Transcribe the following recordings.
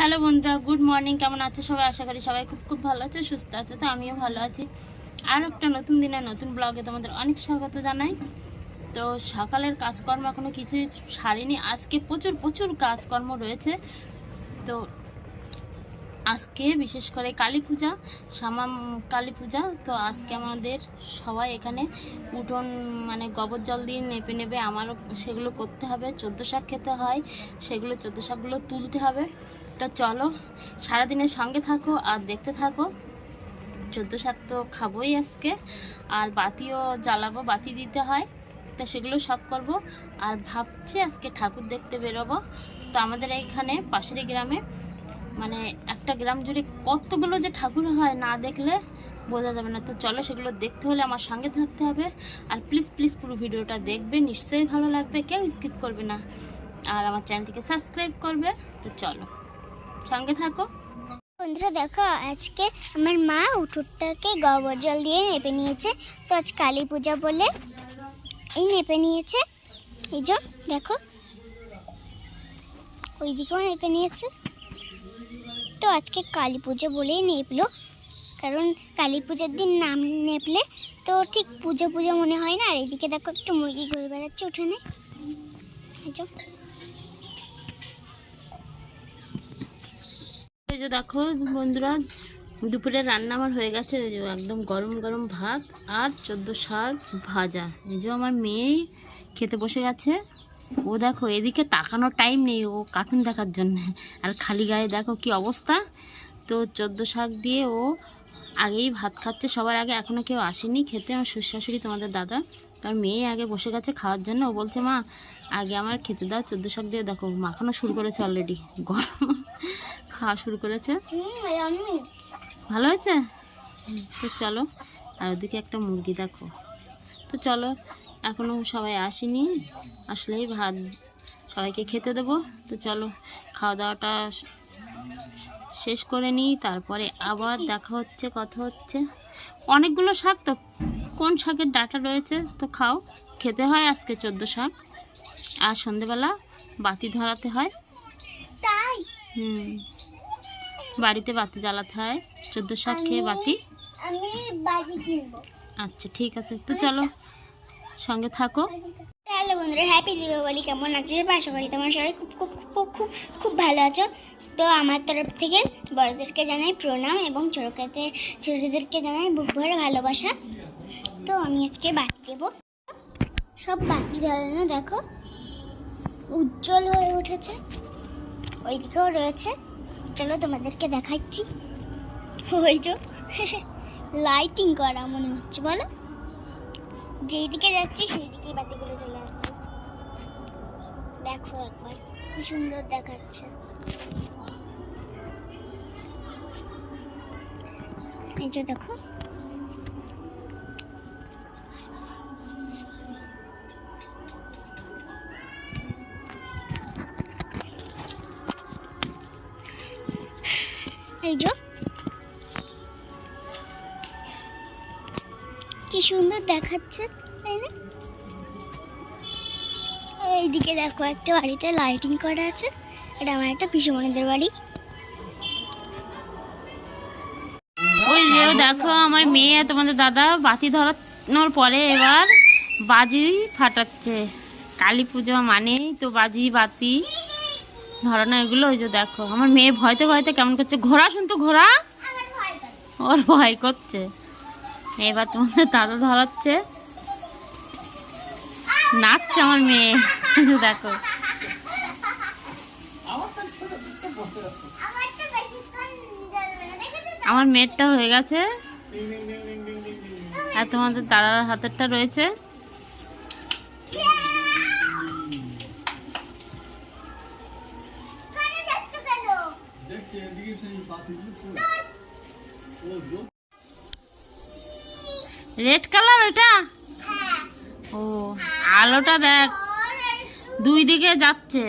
Hello বন্ধুরা, good morning. কেমন আছো সবাই? আশা করি সবাই খুব খুব ভালো আছে, সুস্থ আছে, তো আমিও ভালো আছি। আর একটা নতুন দিনে নতুন ব্লগে তোমাদের অনেক স্বাগত জানাই। তো সকালের কাজকর্ম এখনও কিছুই সারিনি। আজকে প্রচুর প্রচুর কাজকর্ম রয়েছে। তো আজকে বিশেষ করে কালী পূজা শ্যামা কালী পূজা। তো আজকে আমাদের সবাই এখানে উঠোন মানে গোবর জল দিয়ে নেপে নেবে আমারও সেগুলো করতে হবে। চোদ্দ শাক খেতে হয়, সেগুলো চোদ্দ শাকগুলো তুলতে হবে। তো চলো, সারাদিনের সঙ্গে থাকো আর দেখতে থাকো। চোদ্দ শাক তো খাবোই আজকে, আর বাতিও জ্বালাবো, বাতি দিতে হয়। তো সেগুলো সব করব, আর ভাবছি আজকে ঠাকুর দেখতে বেরোবো। তো আমাদের এইখানে পাশের গ্রামে মানে একটা গ্রাম জুড়ে কতগুলো যে ঠাকুর হয় না দেখলে বোঝা যাবে না। তো চলো সেগুলো দেখতে হলে আমার সঙ্গে থাকতে হবে। আর প্লিজ প্লিজ পুরো ভিডিওটা দেখবে, নিশ্চয়ই ভালো লাগবে, কেউ স্কিপ করবে না। আর আমার চ্যানেলটিকে সাবস্ক্রাইব করবে। তো চলো। সঙ্গে থাকো। বন্ধুরা, দেখো, আজকে আমার মা উঠোরটাকে গোবর জল দিয়ে নেপে নিয়েছে। তো আজ কালী পূজা বলে এই নেপে নিয়েছে। এই যে, দেখো ওই দিকেও নেপে নিয়েছে। তো আজকে কালী পুজো বলেই নেপলো। কারণ কালী পূজার দিন নাম নেপলে তো ঠিক পুজো পুজো মনে হয় না। আর এইদিকে দেখো একটু মুরগি ঘুরে বেড়াচ্ছে উঠোনে। যে দেখো বন্ধুরা, দুপুরে রান্না আমার হয়ে গেছে। যে একদম গরম গরম ভাত আর চোদ্দ শাক ভাজা। এই যে আমার মেয়েই খেতে বসে গেছে। ও দেখো, এদিকে তাকানোর টাইম নেই ও কার্টুন দেখার জন্য। আর খালি গায়ে দেখো কি অবস্থা। তো চোদ্দ শাক দিয়ে ও আগেই ভাত খাচ্ছে। সবার আগে এখনও কেউ আসেনি খেতে। আমার শ্বশুরি তোমাদের দাদা। তার মেয়ে আগে বসে গেছে খাওয়ার জন্য। ও বলছে, মা, আগে আমার খেতে দাও। চোদ্দ শাক দিয়ে দেখো, মাখানো শুরু করেছে অলরেডি গরম। খাওয়া শুরু করেছে? ভালো হয়েছে? তো চলো আর ওদিকে একটা মুরগি দেখো। তো চলো এখনও সবাই আসেনি আসলেই ভাত সবাইকে খেতে দেবো। তো চলো খাওয়া দাওয়াটা শেষ করে নিই তারপরে আবার দেখা হচ্ছে কথা হচ্ছে। অনেকগুলো শাক তো কোন শাকের ডাটা রয়েছে তো খাও। খেতে হয় আজকে চোদ্দ শাক আর সন্ধেবেলা বাতি ধরাতে হয়। তাই? হুম। বাড়িতে বাতি জ্বালাতে হয়? চোদ্দ শাক খেয়ে বাতি? আমি বাজি কিনবো। আচ্ছা ঠিক আছে। তো চলো সঙ্গে থাকো। হ্যালো বন্ধুরা হ্যাপি দীপাবলি কেমন আছো? আশা করি তোমার সবাই খুব খুব খুব খুব খুব ভালো আছো। তো আমার তরফ থেকে বড়দেরকে জানাই প্রণাম এবং ছোটকে ছোটদেরকে জানাই বুক ভরে ভালোবাসা। তো আমি আজকে বাতি দেবো। সব বাতি ধরানো দেখো উজ্জ্বল হয়ে উঠেছে। ওইদিকেও রয়েছে। চলো তোমাদেরকে দেখাচ্ছি। ওই যে লাইটিং করা মনে হচ্ছে, বলো। যেই দিকে যাচ্ছি সেই দিকেই বাতিগুলো চলে যাচ্ছে দেখো একবার, কি সুন্দর দেখাচ্ছে। এই যে দেখো এই কি সুন্দর দেখাচ্ছে, তাই না? এইদিকে দেখো, একটা বাড়িতে লাইটিং করা আছে। এটা আমার একটা পিসুমণিদের বাড়ি। ওই যে দেখো, আমার মেয়ে আর তোমাদের দাদা বাতি ধরানোর পরে এবার বাজি ফাটাচ্ছে। কালী পুজো মানেই তো বাজি, বাতি। ধরানো এগুলো, ওই যে দেখো, আমার মেয়ে ভয়তে ভয়তে কেমন করছে, ঘোড়া শুনতো ঘোড়া? ওর ভয় করছে। এবার তোমাদের দাদা ধরাচ্ছে। নাচছে আমার মেয়ে। দেখো। আমার মেয়েরটা হয়ে গেছে। আর তোমাদের দাদার হাতেরটা রয়েছে। রেড কালার এটা ও আলোটা দেখ। দুই দিকে যাচ্ছে।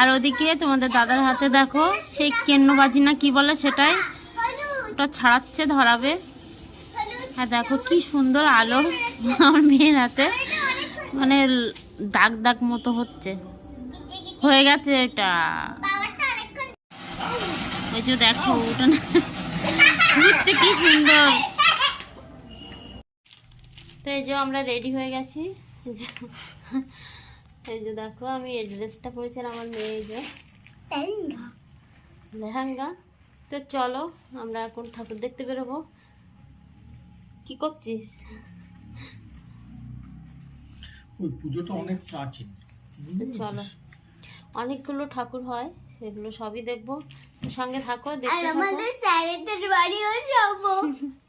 আর ওদিকে তোমাদের দাদার হাতে দেখো সেই কেন্নবাজি না কি বলে সেটাই? ওটা ছাড়াচ্ছে ধরাবে। আর দেখো কি সুন্দর আলো আমার মেয়ের হাতে। মানে দাগ দাগ মতো হচ্ছে। হয়ে গেছে এটা। ওই যে দেখো ওটা না দুধটা কি সুন্দর। তো এই যে আমরা রেডি হয়ে গেছি। এই যে দেখো আমি এই ড্রেসটা পরেছিলাম আমার মেয়ে এই যে। লেহেঙ্গা। তো চলো আমরা এখন ঠাকুর দেখতে বেরোবো। কি করছিস? ওই পুজোটা অনেক প্রাচীন চলো। অনেকগুলো ঠাকুর হয়। এগুলো সবই দেখব। সঙ্গে থাকো আর আমাদের স্যারেদের বাড়িও যাব।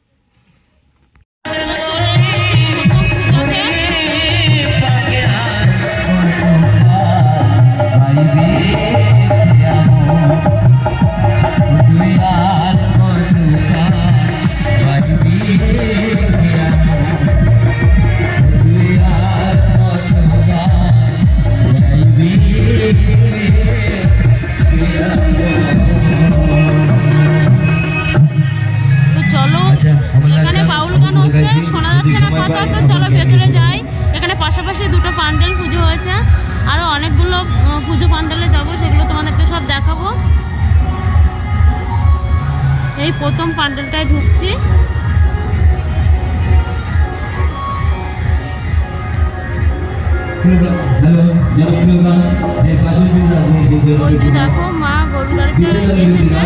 এই প্রথম পান্ডলটায় ঢুকছি। দেখো মা গরুটাকে এসেছে।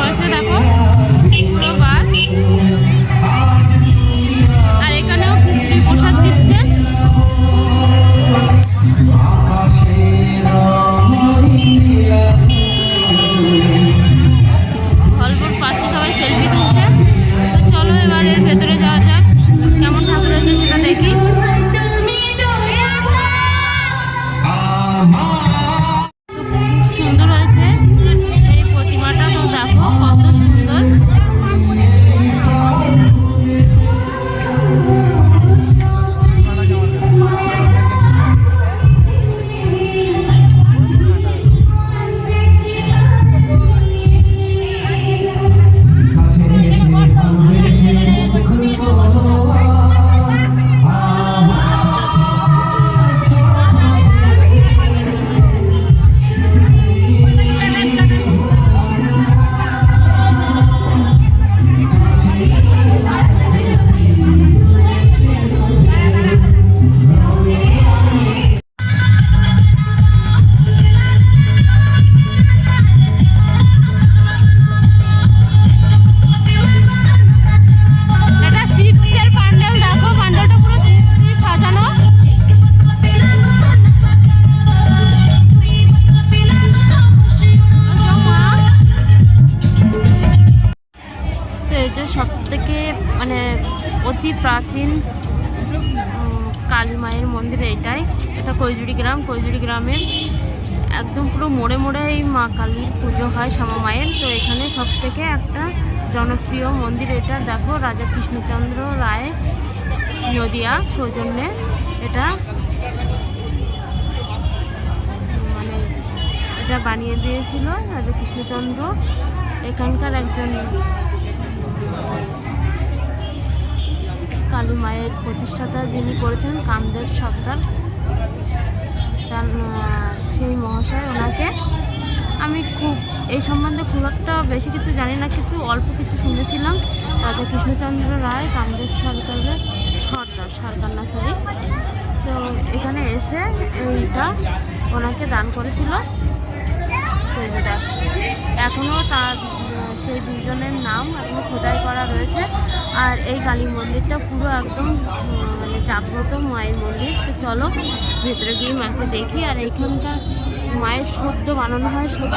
我要吃包 একদম পুরো মোড়ে মোড়ে এই মা কালীর পুজো হয় শ্যামা মায়ের। তো এখানে সব থেকে একটা জনপ্রিয় মন্দির এটা। দেখো, রাজা কৃষ্ণচন্দ্র রায় নদিয়া, সৌজন্যে এটা মানে এটা বানিয়ে দিয়েছিল রাজা কৃষ্ণচন্দ্র। এখানকার একজন কালী মায়ের প্রতিষ্ঠাতা যিনি করেছেন, কামদেব সর্দার। তার সেই মহাশয় ওনাকে। আমি খুব, এই সম্বন্ধে খুব একটা বেশি কিছু জানি না, কিছু অল্প কিছু শুনেছিলাম। রাজা কৃষ্ণচন্দ্র রায়, কামদেব সরকারের সর্দার, সরকার না সরি তো এখানে এসে এইটা ওনাকে দান করেছিল। এখনও তার সেই দুজনের নাম এখনও খোদাই করা রয়েছে। আর এই কালী মন্দিরটা পুরো একদম মানে জাগ্রত মায়ের মন্দির। তো চলো, ভেতরে গিয়ে মাকে দেখি। আর এইখানকার মায়ের সদ্য, বানানো হয় সদ্য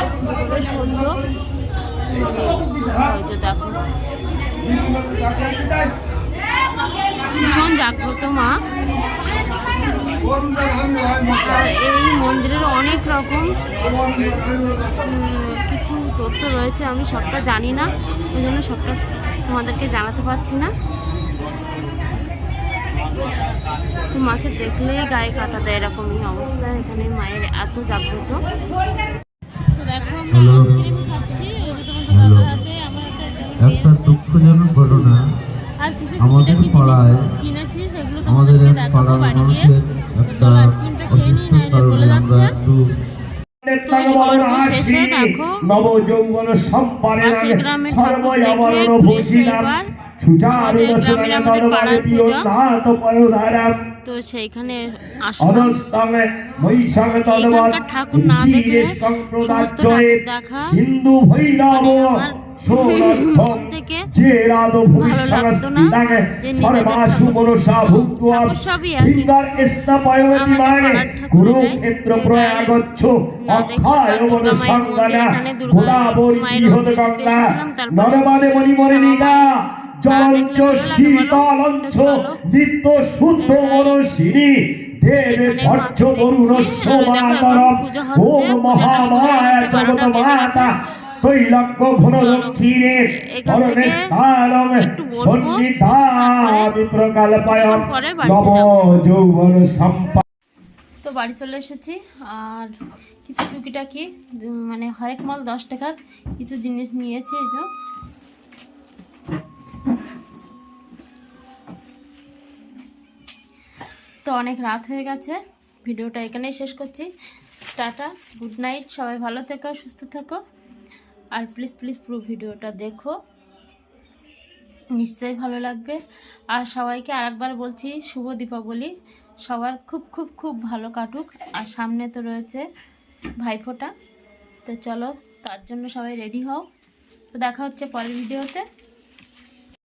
সদ্য। মানে ওই দেখো। ভীষণ জাগ্রত মা। এই মন্দিরের অনেক রকম কিছু তথ্য রয়েছে আমি সবটা জানি না ওই জন্য সবটা তোমাদেরকে জানাতে পারছি না। তো মাকে দেখলেই গায়ে কাটা দেয় এরকমই অবস্থা এখানে মায়ের এত জাগ্রত। তো দেখো আমরা আইসক্রিম খাচ্ছি ওই যে তোমাদের দাদার হাতে আমার একটা যেমন একটা পেন দুঃখজনক ঘটনা আর কিছু আমাদের পাড়ায় কিনেছি। তোমাদেরকে দেখাবো পাড়ার বাড়ি গিয়ে মানুষের তো একটা চলো আইসক্রিমটা খেয়ে নিই গলে যাচ্ছে। তো সেইখানে আসলাম। ঠাকুর না দেখলে সমস্ত ঠাকুর দেখা সিন্ধু ভৈরব। মানে সৌরভ্যম মন থেকে যে ভালো লাগতো না যে নিজেদের ঠাকুর- সবই একই। মানে কুরুক্ষেত্র প্রয়াগচ্ছ অক্ষয় বৃহৎ গঙ্গা নরমাদে জলঞ্চ শীতলঞ্চ নিত্য শুদ্ধ। দেবে ওম মহামায়া গেছে। মাতা তৈলক্য স্থানম নব যৌবন সম্পা তো বাড়ি চলে এসেছি আর কিছু টুকিটাকি মানে হরেক মাল দশ টাকার কিছু জিনিস নিয়েছি এই যে। তো অনেক রাত হয়ে গেছে ভিডিওটা এখানেই শেষ করছি। টাটা গুড নাইট সবাই ভালো থেকো সুস্থ থেকো। আর প্লিজ প্লিজ পুরো ভিডিওটা দেখো। নিশ্চয়ই ভালো লাগবে। আর সবাইকে আরেকবার বলছি, শুভ দীপাবলি। সবার খুব খুব খুব ভালো কাটুক। আর সামনে তো রয়েছে ভাইফোঁটা। তো চলো, তার জন্য সবাই রেডি হও। তো দেখা হচ্ছে পরের ভিডিওতে।